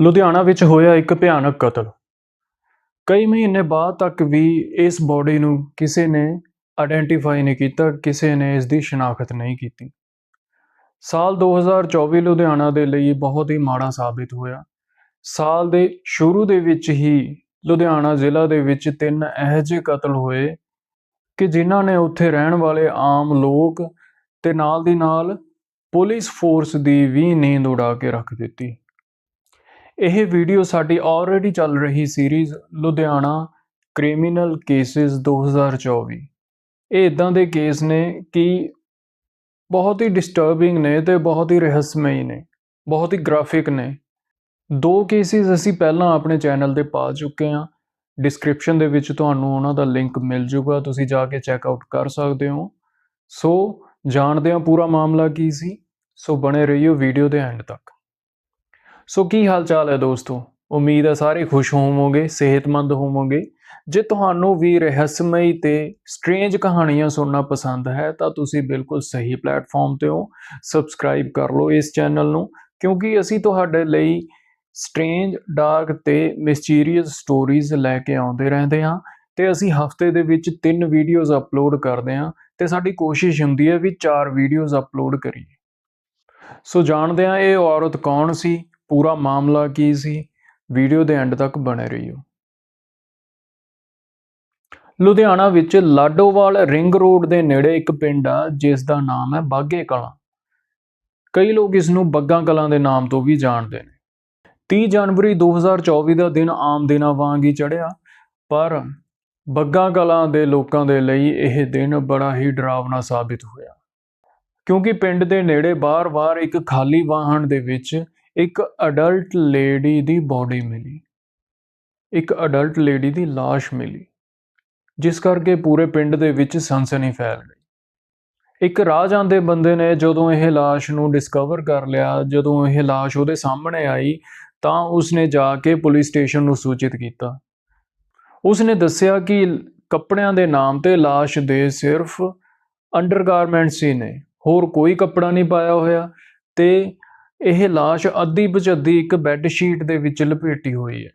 ਲੁਧਿਆਣਾ ਵਿੱਚ ਹੋਇਆ ਇੱਕ ਭਿਆਨਕ ਕਤਲ। ਕਈ ਮਹੀਨੇ ਬਾਅਦ ਤੱਕ ਵੀ ਇਸ ਬੋਡੀ ਨੂੰ ਕਿਸੇ ਨੇ ਆਇਡੈਂਟੀਫਾਈ ਨਹੀਂ ਕੀਤਾ, ਕਿਸੇ ਨੇ ਇਸ ਦੀ ਸ਼ਨਾਖਤ ਨਹੀਂ ਕੀਤੀ। ਸਾਲ 2024 ਲੁਧਿਆਣਾ ਦੇ ਲਈ ਬਹੁਤ ਹੀ ਮਾੜਾ ਸਾਬਿਤ ਹੋਇਆ। ਸਾਲ ਦੇ ਸ਼ੁਰੂ ਦੇ ਵਿੱਚ ਹੀ ਲੁਧਿਆਣਾ ਜ਼ਿਲ੍ਹਾ ਦੇ ਵਿੱਚ ਤਿੰਨ ਇਹੋ ਜਿਹੇ ਕਤਲ ਹੋਏ ਕਿ ਜਿਨ੍ਹਾਂ ਨੇ ਉੱਥੇ ਰਹਿਣ ਵਾਲੇ ਆਮ ਲੋਕ ਤੇ ਨਾਲ ਦੀ ਨਾਲ ਪੁਲਿਸ ਫੋਰਸ ਦੀ ਵੀ ਨੀਂਦ ਉਡਾ ਕੇ ਰੱਖ ਦਿੱਤੀ। ਇਹ ਵੀਡੀਓ ਸਾਡੀ ਆਲਰੇਡੀ ਚੱਲ ਰਹੀ ਸੀਰੀਜ਼ ਲੁਧਿਆਣਾ ਕ੍ਰਿਮੀਨਲ ਕੇਸਿਸ 2024 ਇਹ ਇਦਾਂ ਦੇ ਕੇਸ ਨੇ ਕਿ ਬਹੁਤ ਹੀ ਡਿਸਟਰਬਿੰਗ ਨੇ ਤੇ ਬਹੁਤ ਹੀ ਰਹੱਸਮਈ ਨੇ, ਬਹੁਤ ਹੀ ਗ੍ਰਾਫਿਕ ਨੇ। ਦੋ ਕੇਸਿਸ ਅਸੀਂ ਪਹਿਲਾਂ ਆਪਣੇ ਚੈਨਲ ਤੇ ਪਾ ਚੁੱਕੇ ਹਾਂ। ਡਿਸਕ੍ਰਿਪਸ਼ਨ ਦੇ ਵਿੱਚ ਤੁਹਾਨੂੰ ਉਹਨਾਂ ਦਾ ਲਿੰਕ ਮਿਲ ਜੂਗਾ, ਤੁਸੀਂ ਜਾ ਕੇ ਚੈੱਕ ਆਊਟ ਕਰ ਸਕਦੇ ਹੋ। ਸੋ, ਜਾਣਦੇ ਹਾਂ ਪੂਰਾ ਮਾਮਲਾ ਕੀ ਸੀ। ਸੋ, ਬਣੇ ਰਹੀਓ ਵੀਡੀਓ ਦੇ ਐਂਡ ਤੱਕ। ਸੋ ਕੀ ਹਾਲ ਚਾਲ ਹੈ ਦੋਸਤੋ? ਉਮੀਦ ਹੈ ਸਾਰੇ ਖੁਸ਼ ਹੋਵੋਗੇ, ਸਿਹਤਮੰਦ ਹੋਵੋਗੇ। ਜੇ ਤੁਹਾਨੂੰ ਵੀ ਰਹੱਸਮਈ ਤੇ ਸਟ੍ਰੇਂਜ ਕਹਾਣੀਆਂ ਸੁਣਨਾ ਪਸੰਦ ਹੈ, ਤਾਂ ਤੁਸੀਂ ਬਿਲਕੁਲ ਸਹੀ ਪਲੇਟਫਾਰਮ ਤੇ ਹੋ। ਸਬਸਕ੍ਰਾਈਬ ਕਰ ਲਓ ਇਸ ਚੈਨਲ ਨੂੰ, ਕਿਉਂਕਿ ਅਸੀਂ ਤੁਹਾਡੇ ਲਈ ਸਟ੍ਰੇਂਜ, ਡਾਰਕ ਤੇ ਮਿਸਚੀਰੀਅਸ ਸਟੋਰੀਜ਼ ਲੈ ਕੇ ਆਉਂਦੇ ਰਹਿੰਦੇ ਹਾਂ। ਤੇ ਅਸੀਂ ਹਫ਼ਤੇ ਦੇ ਵਿੱਚ ਤਿੰਨ ਵੀਡੀਓਜ਼ ਅਪਲੋਡ ਕਰਦੇ ਹਾਂ, ਤੇ ਸਾਡੀ ਕੋਸ਼ਿਸ਼ ਹੁੰਦੀ ਹੈ ਵੀ ਚਾਰ ਵੀਡੀਓਜ਼ ਅਪਲੋਡ ਕਰੀਏ। ਸੋ ਜਾਣਦੇ ਹਾਂ ਇਹ ਔਰਤ ਕੌਣ ਸੀ? ਪੂਰਾ ਮਾਮਲਾ ਕੀ ਸੀ? ਵੀਡੀਓ ਦੇ ਐਂਡ ਤੱਕ ਬਣੇ ਰਹੀਓ। ਲੁਧਿਆਣਾ ਵਿੱਚ ਲਾਡੋਵਾਲ ਰਿੰਗ ਰੋਡ ਦੇ ਨੇੜੇ ਇੱਕ ਪਿੰਡ ਆ, ਜਿਸ ਦਾ ਨਾਮ ਹੈ ਬਾਗੇ ਕਲਾਂ। ਕਈ ਲੋਕ ਇਸ ਨੂੰ ਬੱਗਾ ਕਲਾਂ ਦੇ ਨਾਮ ਤੋਂ ਵੀ ਜਾਣਦੇ ਨੇ। 30 ਜਨਵਰੀ 2024 ਦਾ ਦਿਨ ਆਮ ਦਿਨਾਂ ਵਾਂਗ ਹੀ ਚੜ੍ਹਿਆ, ਪਰ ਬੱਗਾ ਕਲਾਂ ਦੇ ਲੋਕਾਂ ਦੇ ਲਈ ਇਹ ਦਿਨ ਬੜਾ ਹੀ ਡਰਾਵਨਾ ਸਾਬਿਤ ਹੋਇਆ। ਕਿਉਂਕਿ ਪਿੰਡ ਦੇ ਨੇੜੇ ਬਾਰ-ਬਾਰ ਇੱਕ ਖਾਲੀ ਵਾਹਨ ਦੇ ਵਿੱਚ ਇੱਕ ਅਡਲਟ ਲੇਡੀ ਦੀ ਬੋਡੀ ਮਿਲੀ ਇੱਕ ਅਡਲਟ ਲੇਡੀ ਦੀ লাশ ਮਿਲੀ ਜਿਸ ਕਰਕੇ ਪੂਰੇ ਪਿੰਡ ਦੇ ਵਿੱਚ ਸਨਸਨੀ ਫੈਲ ਗਈ ਇੱਕ ਰਾਹ ਜਾਂਦੇ ਬੰਦੇ ਨੇ ਜਦੋਂ ਇਹ লাশ ਨੂੰ ਡਿਸਕਵਰ ਕਰ ਲਿਆ ਜਦੋਂ ਇਹ লাশ ਉਹਦੇ ਸਾਹਮਣੇ ਆਈ ਤਾਂ ਉਸਨੇ ਜਾ ਕੇ ਪੁਲਿਸ ਸਟੇਸ਼ਨ ਨੂੰ ਸੂਚਿਤ ਕੀਤਾ ਉਸਨੇ ਦੱਸਿਆ ਕਿ ਕੱਪੜਿਆਂ ਦੇ ਨਾਮ ਤੇ লাশ ਦੇ ਸਿਰਫ ਅੰਡਰਗਾਰਮੈਂਟਸ ਹੀ ਨੇ ਹੋਰ ਕੋਈ ਕੱਪੜਾ ਨਹੀਂ ਪਾਇਆ ਹੋਇਆ ਤੇ ਇਹ লাশ ਅੱਧੀ ਬਚੱਦੀ ਇੱਕ ਬੈੱਡ ਸ਼ੀਟ ਦੇ ਵਿੱਚ ਲਪੇਟੀ ਹੋਈ ਹੈ।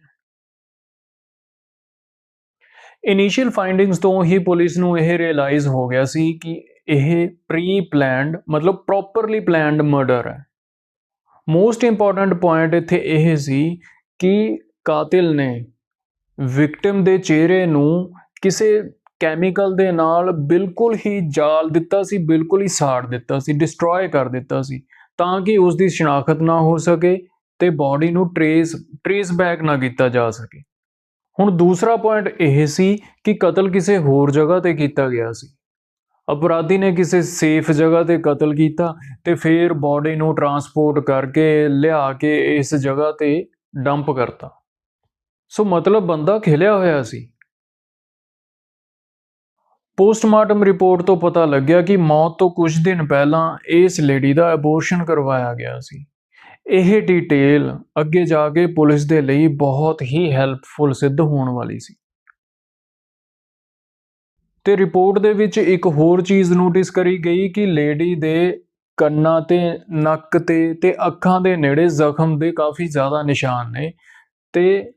ਇਨੀਸ਼ੀਅਲ ਫਾਈਂਡਿੰਗਸ ਤੋਂ ਹੀ ਪੁਲਿਸ ਨੂੰ ਇਹ ਰਿਅਲਾਈਜ਼ ਹੋ ਗਿਆ ਸੀ ਕਿ ਇਹ ਪ੍ਰੀ ਪਲਾਨਡ ਮਤਲਬ ਪ੍ਰੋਪਰਲੀ ਪਲਾਨਡ ਮਰਡਰ ਹੈ। ਮੋਸਟ ਇੰਪੋਰਟੈਂਟ ਪੁਆਇੰਟ ਇੱਥੇ ਇਹ ਸੀ ਕਿ ਕਾਤਿਲ ਨੇ ਵਿਕਟਿਮ ਦੇ ਚਿਹਰੇ ਨੂੰ ਕਿਸੇ ਕੈਮੀਕਲ ਦੇ ਨਾਲ ਬਿਲਕੁਲ ਹੀ ਜਾਲ ਦਿੱਤਾ ਸੀ, ਬਿਲਕੁਲ ਹੀ ਸਾੜ ਦਿੱਤਾ ਸੀ ਡਿਸਟਰੋਏ ਕਰ ਦਿੱਤਾ ਸੀ। ਤਾਂ ਕਿ ਉਸ ਦੀ ਸ਼ਨਾਖਤ ਨਾ ਹੋ ਸਕੇ ਤੇ ਬਾਡੀ ਨੂੰ ਟਰੇਸ ਟਰੇਸ ਬੈਕ ਨਾ ਕੀਤਾ ਜਾ ਸਕੇ। ਹੁਣ ਦੂਸਰਾ ਪੁਆਇੰਟ ਇਹ ਸੀ ਕਿ ਕਤਲ ਕਿਸੇ ਹੋਰ ਜਗ੍ਹਾ ਤੇ ਕੀਤਾ ਗਿਆ ਸੀ। ਅਪਰਾਧੀ ਨੇ ਕਿਸੇ ਸੇਫ ਜਗ੍ਹਾ ਤੇ ਕਤਲ ਕੀਤਾ ਤੇ ਫਿਰ ਬਾਡੀ ਨੂੰ ਟਰਾਂਸਪੋਰਟ ਕਰਕੇ ਲਿਆ ਕੇ ਇਸ ਜਗ੍ਹਾ ਤੇ ਡੰਪ ਕਰਤਾ। ਸੋ ਮਤਲਬ ਬੰਦਾ ਖਿਲਿਆ ਹੋਇਆ ਸੀ। ਪੋਸਟਮਾਰਟਮ ਰਿਪੋਰਟ ਤੋਂ ਪਤਾ ਲੱਗਿਆ ਕਿ ਮੌਤ ਤੋਂ ਕੁਝ ਦਿਨ ਪਹਿਲਾਂ ਇਸ ਲੇਡੀ ਦਾ ਅਬੋਰਸ਼ਨ ਕਰਵਾਇਆ ਗਿਆ ਸੀ। ਇਹ ਡਿਟੇਲ ਅੱਗੇ ਜਾ ਕੇ ਪੁਲਿਸ ਦੇ ਲਈ ਬਹੁਤ ਹੀ ਹੈਲਪਫੁਲ ਸਿੱਧ ਹੋਣ ਵਾਲੀ ਸੀ। ਤੇ ਰਿਪੋਰਟ ਦੇ ਵਿੱਚ ਇੱਕ ਹੋਰ ਚੀਜ਼ ਨੋਟਿਸ ਕਰੀ ਗਈ ਕਿ ਲੇਡੀ ਦੇ ਕੰਨਾਂ ਤੇ, ਨੱਕ ਤੇ ਤੇ ਅੱਖਾਂ ਦੇ ਨੇੜੇ ਜ਼ਖਮ ਦੇ ਕਾਫੀ ਜ਼ਿਆਦਾ ਨਿਸ਼ਾਨ ਨੇ ਤੇ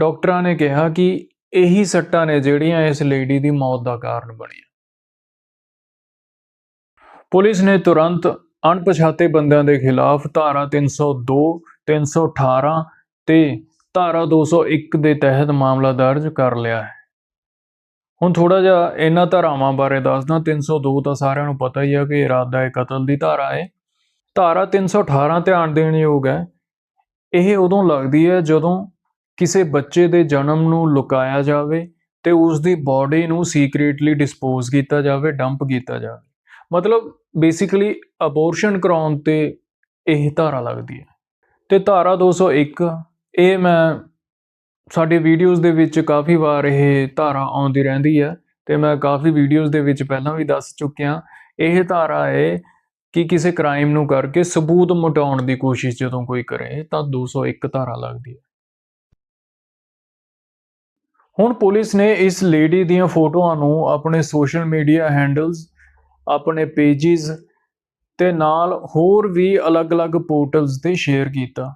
ਡਾਕਟਰਾਂ ਨੇ ਕਿਹਾ ਕਿ ਇਹੀ ਸੱਟਾਂ ਨੇ ਜਿਹੜੀਆਂ ਇਸ ਲੇਡੀ ਦੀ ਮੌਤ ਦਾ ਕਾਰਨ ਬਣੀਆਂ। ਪੁਲਿਸ ਨੇ ਤੁਰੰਤ ਅਣਪਛਾਤੇ ਬੰਦਿਆਂ ਦੇ ਖਿਲਾਫ ਧਾਰਾ 302 318 ਤੇ ਧਾਰਾ 201 ਦੇ ਤਹਿਤ ਮਾਮਲਾ ਦਰਜ ਕਰ ਲਿਆ ਹੈ। ਹੁਣ ਥੋੜਾ ਜਿਹਾ ਇਹਨਾਂ ਧਾਰਾਵਾਂ ਬਾਰੇ ਦੱਸਦਾ 302 ਤਾਂ ਸਾਰਿਆਂ ਨੂੰ ਪਤਾ ਹੀ ਹੈ ਕਿ ਇਰਾਦਾ ਹੈ ਕਤਲ ਦੀ ਧਾਰਾ ਹੈ ਧਾਰਾ 318 ਧਿਆਨ ਦੇਣ ਯੋਗ ਹੈ। ਇਹ ਉਦੋਂ ਲੱਗਦੀ ਹੈ ਜਦੋਂ ਕਿਸੇ ਬੱਚੇ ਦੇ ਜਨਮ ਨੂੰ ਲੁਕਾਇਆ ਜਾਵੇ ਤੇ ਉਸ ਦੀ ਬਾਡੀ ਨੂੰ ਸੀਕ੍ਰੀਟਲੀ ਡਿਸਪੋਜ਼ ਕੀਤਾ ਜਾਵੇ ਡੰਪ ਕੀਤਾ ਜਾਵੇ। ਮਤਲਬ ਬੇਸਿਕਲੀ ਅਬੋਰਸ਼ਨ ਕਰਾਉਣ ਤੇ ਇਹ ਧਾਰਾ ਲੱਗਦੀ ਹੈ। ਤੇ ਧਾਰਾ 201 ਇਹ ਮੈਂ ਸਾਡੇ ਵੀਡੀਓਜ਼ ਦੇ ਵਿੱਚ ਕਾਫੀ ਵਾਰ ਇਹ ਧਾਰਾ ਆਉਂਦੀ ਰਹਿੰਦੀ ਹੈ ਤੇ ਮੈਂ ਕਾਫੀ ਵੀਡੀਓਜ਼ ਦੇ ਵਿੱਚ ਪਹਿਲਾਂ ਵੀ ਦੱਸ ਚੁੱਕਿਆ। ਇਹ ਧਾਰਾ ਹੈ ਕਿ ਕਿਸੇ ਕ੍ਰਾਈਮ ਨੂੰ ਕਰਕੇ ਸਬੂਤ ਮਿਟਾਉਣ ਦੀ ਕੋਸ਼ਿਸ਼ ਜਦੋਂ ਕੋਈ ਕਰੇ ਤਾਂ 201 ਧਾਰਾ ਲੱਗਦੀ ਹੈ। ਹੁਣ ਪੁਲਿਸ ਨੇ ਇਸ ਲੇਡੀ ਦੀਆਂ ਫੋਟੋਆਂ ਨੂੰ ਆਪਣੇ ਸੋਸ਼ਲ ਮੀਡੀਆ ਹੈਂਡਲਸ, ਆਪਣੇ ਪੇजेस ਤੇ ਨਾਲ ਹੋਰ ਵੀ ਅਲੱਗ-ਅਲੱਗ ਪੋਰਟਲਸ ਤੇ ਸ਼ੇਅਰ ਕੀਤਾ।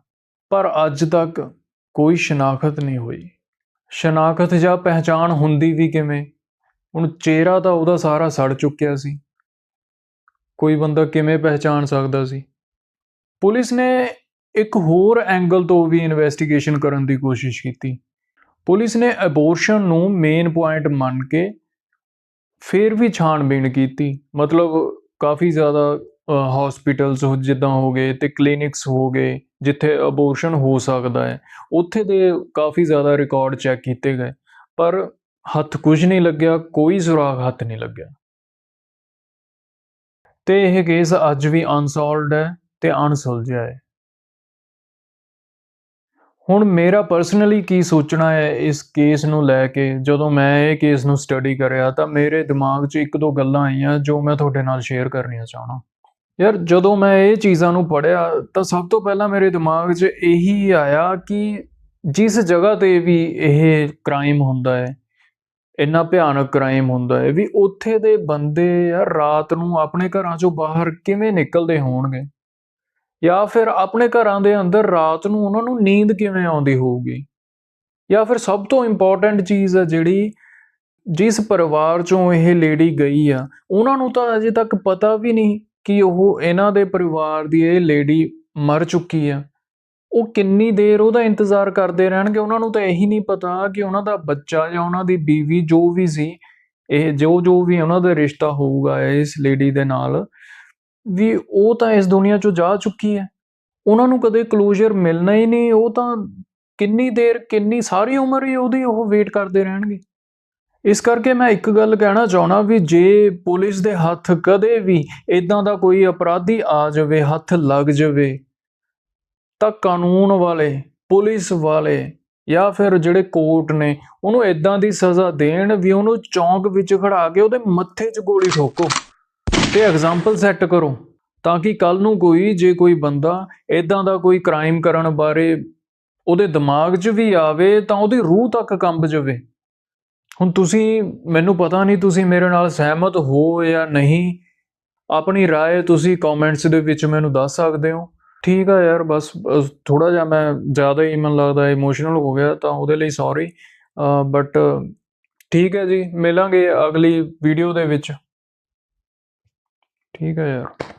ਪਰ ਅੱਜ ਤੱਕ ਕੋਈ ਸ਼ਨਾਖਤ ਨਹੀਂ ਹੋਈ। ਸ਼ਨਾਖਤ ਜਾਂ ਪਹਿਚਾਣ ਹੁੰਦੀ ਵੀ ਕਿਵੇਂ? ਹੁਣ ਚਿਹਰਾ ਤਾਂ ਉਹਦਾ ਸਾਰਾ ਸੜ ਚੁੱਕਿਆ ਸੀ। ਕੋਈ ਬੰਦਾ ਕਿਵੇਂ ਪਹਿਚਾਣ ਸਕਦਾ ਸੀ? ਪੁਲਿਸ ਨੇ ਇੱਕ ਹੋਰ ਐਂਗਲ ਤੋਂ ਵੀ ਇਨਵੈਸਟੀਗੇਸ਼ਨ ਕਰਨ ਦੀ ਕੋਸ਼ਿਸ਼ ਕੀਤੀ। ਪੁਲਿਸ ਨੇ ਅਬੋਰਸ਼ਨ ਨੂੰ ਮੇਨ ਪੁਆਇੰਟ ਮੰਨ ਕੇ ਫਿਰ ਵੀ ਛਾਣਬੀਣ ਕੀਤੀ। ਮਤਲਬ ਕਾਫੀ ਜ਼ਿਆਦਾ ਹਸਪੀਟਲਸ ਜਿੱਦਾਂ ਹੋ ਗਏ ਤੇ ਕਲੀਨਿਕਸ ਹੋ ਗਏ, ਜਿੱਥੇ ਅਬੋਰਸ਼ਨ ਹੋ ਸਕਦਾ ਹੈ, ਉੱਥੇ ਦੇ ਕਾਫੀ ਜ਼ਿਆਦਾ ਰਿਕਾਰਡ ਚੈੱਕ ਕੀਤੇ ਗਏ। ਪਰ ਹੱਥ ਕੁਝ ਨਹੀਂ ਲੱਗਿਆ, ਕੋਈ ਸੁਰਾਗ ਹੱਥ ਨਹੀਂ ਲੱਗਿਆ। ਤੇ ਇਹ ਕੇਸ ਅੱਜ ਵੀ ਅਨਸੋਲਵਡ ਹੈ ਤੇ ਅਣਸੁਲਝਿਆ ਹੈ। ਹੁਣ ਮੇਰਾ ਪਰਸਨਲੀ ਕੀ ਸੋਚਣਾ ਹੈ ਇਸ ਕੇਸ ਨੂੰ ਲੈ ਕੇ? ਜਦੋਂ ਮੈਂ ਇਹ ਕੇਸ ਨੂੰ ਸਟੱਡੀ ਕਰਿਆ ਤਾਂ ਮੇਰੇ ਦਿਮਾਗ 'ਚ ਇੱਕ ਦੋ ਗੱਲਾਂ ਆਈਆਂ ਜੋ ਮੈਂ ਤੁਹਾਡੇ ਨਾਲ ਸ਼ੇਅਰ ਕਰਨੀਆਂ ਚਾਹਣਾ ਯਾਰ ਜਦੋਂ ਮੈਂ ਇਹ ਚੀਜ਼ਾਂ ਨੂੰ ਪੜਿਆ ਤਾਂ ਸਭ ਤੋਂ ਪਹਿਲਾਂ ਮੇਰੇ ਦਿਮਾਗ 'ਚ ਇਹੀ ਆਇਆ ਕਿ ਜਿਸ ਜਗ੍ਹਾ ਤੇ ਵੀ ਇਹ ਕ੍ਰਾਈਮ ਹੁੰਦਾ ਹੈ, ਇੰਨਾ ਭਿਆਨਕ ਕ੍ਰਾਈਮ ਹੁੰਦਾ ਹੈ, ਵੀ ਉੱਥੇ ਦੇ ਬੰਦੇ ਯਾਰ ਰਾਤ ਨੂੰ ਆਪਣੇ ਘਰਾਂ 'ਚੋਂ ਬਾਹਰ ਕਿਵੇਂ ਨਿਕਲਦੇ ਹੋਣਗੇ? ਜਾਂ ਫਿਰ ਆਪਣੇ ਘਰਾਂ ਦੇ ਅੰਦਰ ਰਾਤ ਨੂੰ ਉਹਨਾਂ ਨੂੰ ਨੀਂਦ ਕਿਵੇਂ ਆਉਂਦੀ ਹੋਊਗੀ? ਜਾਂ ਫਿਰ ਸਭ ਤੋਂ ਇੰਪੋਰਟੈਂਟ ਚੀਜ਼ ਹੈ ਜਿਹੜੀ ਜਿਸ ਪਰਿਵਾਰ ਚੋਂ ਇਹ ਲੇਡੀ ਗਈ ਆ, ਉਹਨਾਂ ਨੂੰ ਤਾਂ ਅਜੇ ਤੱਕ ਪਤਾ ਵੀ ਨਹੀਂ ਕਿ ਉਹ ਇਹਨਾਂ ਦੇ ਪਰਿਵਾਰ ਦੀ ਇਹ ਲੇਡੀ ਮਰ ਚੁੱਕੀ ਆ। ਉਹ ਕਿੰਨੀ ਦੇਰ ਉਹਦਾ ਇੰਤਜ਼ਾਰ ਕਰਦੇ ਰਹਿਣਗੇ, ਉਹਨਾਂ ਨੂੰ ਤਾਂ ਇਹੀ ਨਹੀਂ ਪਤਾ ਕਿ ਉਹਨਾਂ ਦਾ ਬੱਚਾ ਜਾਂ ਉਹਨਾਂ ਦੀ ਬੀਵੀ ਜੋ ਵੀ ਸੀ, ਇਹ ਜੋ ਜੋ ਵੀ ਉਹਨਾਂ ਦਾ ਰਿਸ਼ਤਾ ਹੋਊਗਾ ਇਸ ਲੇਡੀ ਦੇ ਨਾਲ ਵੀ ਉਹ ਤਾਂ ਇਸ ਦੁਨੀਆ ਚੋਂ ਜਾ ਚੁੱਕੀ ਹੈ। ਉਹਨਾਂ ਨੂੰ ਕਦੇ ਕਲੋਜ਼ਰ ਮਿਲਣਾ ਹੀ ਨਹੀਂ, ਉਹ ਤਾਂ ਕਿੰਨੀ ਦੇਰ, ਕਿੰਨੀ ਸਾਰੀ ਉਮਰ ਹੀ ਉਹਦੀ ਉਹ ਵੇਟ ਕਰਦੇ ਰਹਿਣਗੇ। ਇਸ ਕਰਕੇ ਮੈਂ ਇੱਕ ਗੱਲ ਕਹਿਣਾ ਚਾਹਣਾ ਵੀ ਜੇ ਪੁਲਿਸ ਦੇ ਹੱਥ ਕਦੇ ਵੀ ਇਦਾਂ ਦਾ ਕੋਈ ਅਪਰਾਧੀ ਆ ਜਾਵੇ, ਹੱਥ ਲੱਗ ਜਾਵੇ, ਤਾਂ ਕਾਨੂੰਨ ਵਾਲੇ, ਪੁਲਿਸ ਵਾਲੇ ਜਾਂ ਫਿਰ ਜਿਹੜੇ ਕੋਰਟ ਨੇ, ਉਹਨੂੰ ਇਦਾਂ ਦੀ ਸਜ਼ਾ ਦੇਣ ਵੀ ਉਹਨੂੰ ਚੌਂਕ ਵਿੱਚ ਖੜਾ ਕੇ ਉਹਦੇ ਮੱਥੇ 'ਚ ਗੋਲੀ ਠੋਕੋ। ਤੇ ਐਗਜ਼ਾਮਪਲ ਸੈੱਟ ਕਰੋ ਤਾਂ ਕਿ ਕੱਲ ਨੂੰ ਕੋਈ ਜੇ ਕੋਈ ਬੰਦਾ ਇਦਾਂ ਦਾ ਕੋਈ ਕ੍ਰਾਈਮ ਕਰਨ ਬਾਰੇ ਉਹਦੇ ਦਿਮਾਗ 'ਚ ਵੀ ਆਵੇ ਤਾਂ ਉਹਦੀ ਰੂਹ ਤੱਕ ਕੰਬ ਜਾਵੇ ਹੁਣ ਤੁਸੀਂ ਮੈਨੂੰ ਪਤਾ ਨਹੀਂ ਤੁਸੀਂ ਮੇਰੇ ਨਾਲ ਸਹਿਮਤ ਹੋ ਜਾਂ ਨਹੀਂ ਆਪਣੀ رائے ਤੁਸੀਂ ਕਮੈਂਟਸ ਦੇ ਵਿੱਚ ਮੈਨੂੰ ਦੱਸ ਸਕਦੇ ਹੋ ਠੀਕ ਆ ਯਾਰ ਬਸ ਥੋੜਾ ਜਿਹਾ ਮੈਂ ਜ਼ਿਆਦਾ ਹੀ ਮਨ ਲੱਗਦਾ ਇਮੋਸ਼ਨਲ ਹੋ ਗਿਆ ਤਾਂ ਉਹਦੇ ਲਈ ਸੌਰੀ ਬਟ ਠੀਕ ਹੈ ਜੀ ਮਿਲਾਂਗੇ ਅਗਲੀ ਵੀਡੀਓ ਦੇ ਵਿੱਚ ਠੀਕ ਹੈ ਯਾਰ।